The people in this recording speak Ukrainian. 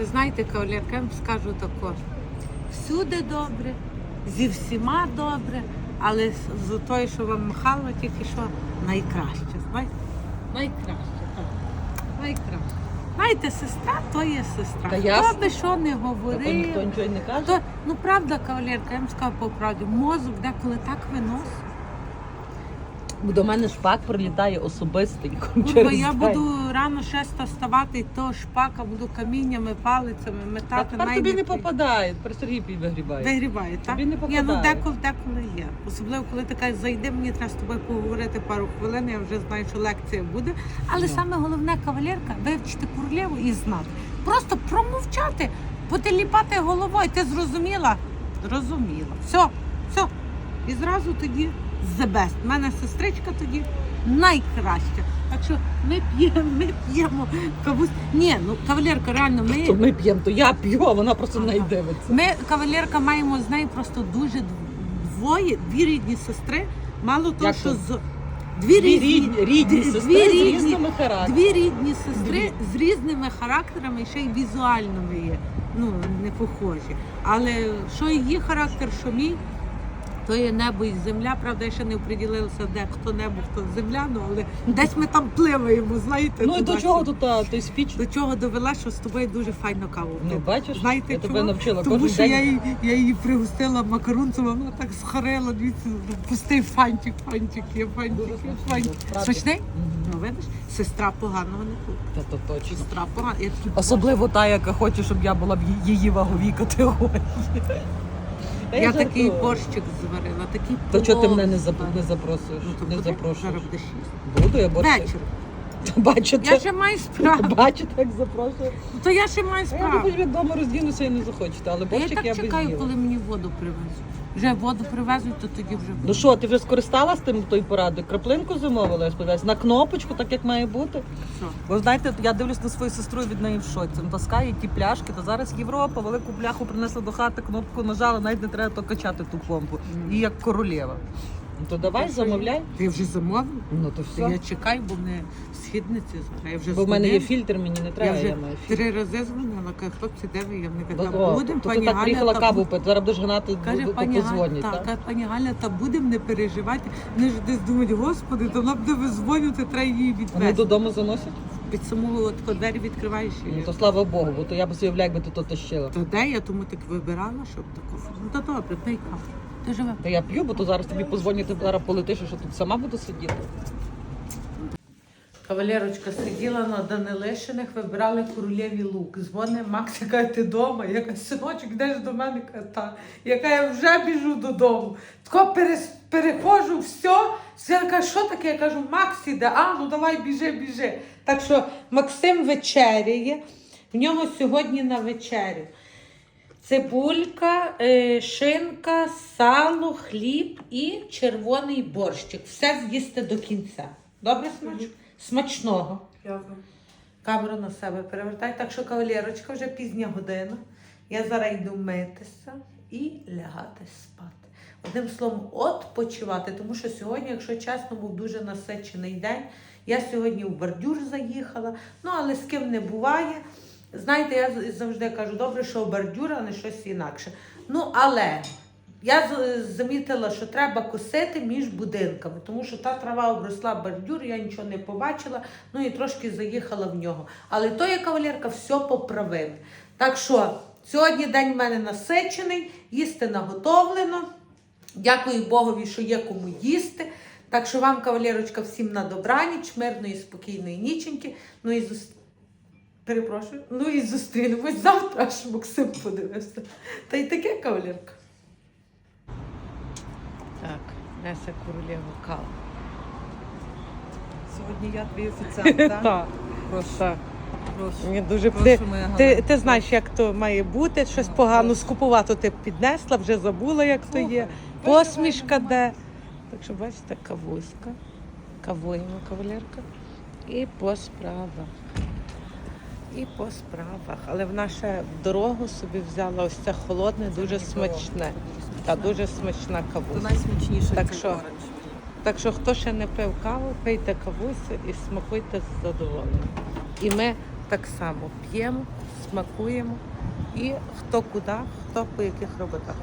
Ви знаєте, кавалерка, я вам скажу тако. Всюди добре, зі всіма добре, але з- з що вам махало, тільки що найкраще. Знаєте? Найкраще, так. Найкраще. Знаєте, сестра то є сестра. Та Хто би що не говорив. ніхто нічого й не каже. То, ну правда, кавалерка, я вам скажу по правді, мозок деколи так виносить. До мене шпак прилітає особистий. Курва, через я день. буду рано шеста вставати, і того шпака буду каміннями, палицями Та метати. тепер тобі не попадає, тепер Сергій вигрібає. Вигрібає, так? Тобі не Ні, ну попадає. деколи, деколи є. Особливо, коли кажеш, зайди, мені треба з тобою поговорити пару хвилин, я вже знаю, що лекція буде. Але Ну. саме головне, кавалерка, вивчити курлєву і знати. Просто промовчати, потеліпати головою. Ти зрозуміла? Зрозуміла. Все, все. І зразу тоді the best. У мене сестричка тоді найкраща. Так що ми п'ємо, ми п'ємо кавусь. Ні, ну кавалерка, реально, ми. То ми п'ємо, то я п'ю, а вона просто не дивиться. Ми, кавалерка, маємо з нею просто дуже двоє, дві рідні сестри. Мало того, Як що з дві, Дві різні, рідні, рідні дві сестри з різними характерами. Дві рідні сестри Дві. з різними характерами, і ще й візуально ми є. Ну, не похожі. Але що її характер, що мій, то є небо і земля. Правда, я ще не оприділилася, де хто небо, хто земля, ну але десь ми там пливаємо, знаєте. Ну і до чого тут а, той спіч? До чого довела, що з тобою дуже файно каву. Ну бачиш, Знаєте я чого? тебе навчила Тому кожен що день. я її, я її пригостила макарунцем, вона так схарила, дивіться, пустий фантик, фантик, є фантик, є фантик. правда. Смачний? Ну, видиш, сестра поганого не купить. Та то точно. Сестра погана. Я такі, Особливо та, яка хоче, щоб я була в її ваговій категорії. Я жартую. такий борщик зварила, такий То чого ти мене не, зап... не запрошуєш? Ну, не запрошуєш. Зараз буде шість. Буду я борщик. Вечір. Бачите? Я ще маю справу. Бачите, як запрошую. То я ще маю А Я справу. хоч від дому роздінуся і не захочете, але Та Я борщик так я би чекаю, з'їла. коли мені воду привезуть. Вже воду привезуть, то тоді вже Ну буде. що, ти вже скористалась тим тою порадою? Краплинку замовила, я сподіваюся, на кнопочку, так як має бути. Що? Бо знаєте, я дивлюсь на свою сестру від неї в шоці. Ну, Таскає ті пляшки, та зараз Європа, велику пляху принесла до хати, кнопку нажала, навіть не треба то качати ту помпу. І як королева. Ну то давай, Та замовляй. Ти вже замовив? Ну то То я чекаю, бо мене східниці зараз. Я вже Бо в мене є фільтр, мені не треба, я, вже маю фільтр. три рази дзвонила, каже, хлопці, де ви? Я не казала, О, будемо, то пані ти так Галя, приїхала та каву пити, зараз будеш гнати, Каже, то пані Галя, позвонять, так, так? каже, пані Галя, та будемо не переживайте. Вони ж десь думають, господи, то вона буде визвонювати, треба її Вони відвезти. додому заносять? Під самого от двері відкриваєш і... Ну то слава Богу, бо то я б собі уявляю, якби ти то тащила. То де я тому так вибирала, щоб таку. Ну то добре, пий каву. Ти живе. Та я п'ю, бо то зараз тобі позвонять, ти зараз полетиш, що тут сама буду сидіти. Кавалерочка сиділа на Данилишиних, вибирали королєві лук. Дзвони Макс, яка ти вдома? Я кажу, синочок, йдеш до мене? Каже, та. Яка я вже біжу додому. Тако перес, перехожу, все. Все каже, що таке? Я кажу, Макс іде, а ну давай біжи, біжи. Так що Максим вечеряє. В нього сьогодні на вечерю. Цибулька, е, шинка, сало, хліб і червоний борщик. Все з'їсти до кінця. Добре смач? Смачного. Дякую. Камеру на себе перевертай. Так що, кавалерочка, вже пізня година. Я зараз йду митися і лягати спати. Одним словом, відпочивати, тому що сьогодні, якщо чесно, був дуже насичений день. Я сьогодні в бордюр заїхала, ну але з ким не буває. Знаєте, я завжди кажу, добре, що бордюр, а не щось інакше. Ну, але я замітила, що треба косити між будинками, тому що та трава обросла бордюр, я нічого не побачила, ну і трошки заїхала в нього. Але то є кавалерка, все поправили. Так що сьогодні день в мене насичений, їсти наготовлено. Дякую Богові, що є кому їсти. Так що вам, кавалерочка, всім на добраніч, мирної, спокійної ніченьки. Ну і зус... Перепрошую. Ну і зустрінемось завтра, аж Максим подивився. Та й таке кавалерка. Так, Неся королева кава. Сьогодні я твій офіціант, так? Так, Прошу. так. Прошу. Мені дуже Прошу, ти, моя ти, ти знаєш, як то має бути, щось погано скупувати ти піднесла, вже забула, як то є. Посмішка де. Так що бачите, кавуська, кавуємо кавалерка. І по справах. І по справах. Але вона ще в дорогу собі взяла ось це холодне, дуже смачне. Та дуже смачна кавуся. найсмачніше. Так що? Так що хто ще не пив каву, пийте кавусю і смакуйте з задоволенням. І ми так само п'ємо, смакуємо і хто куди, хто по яких роботах.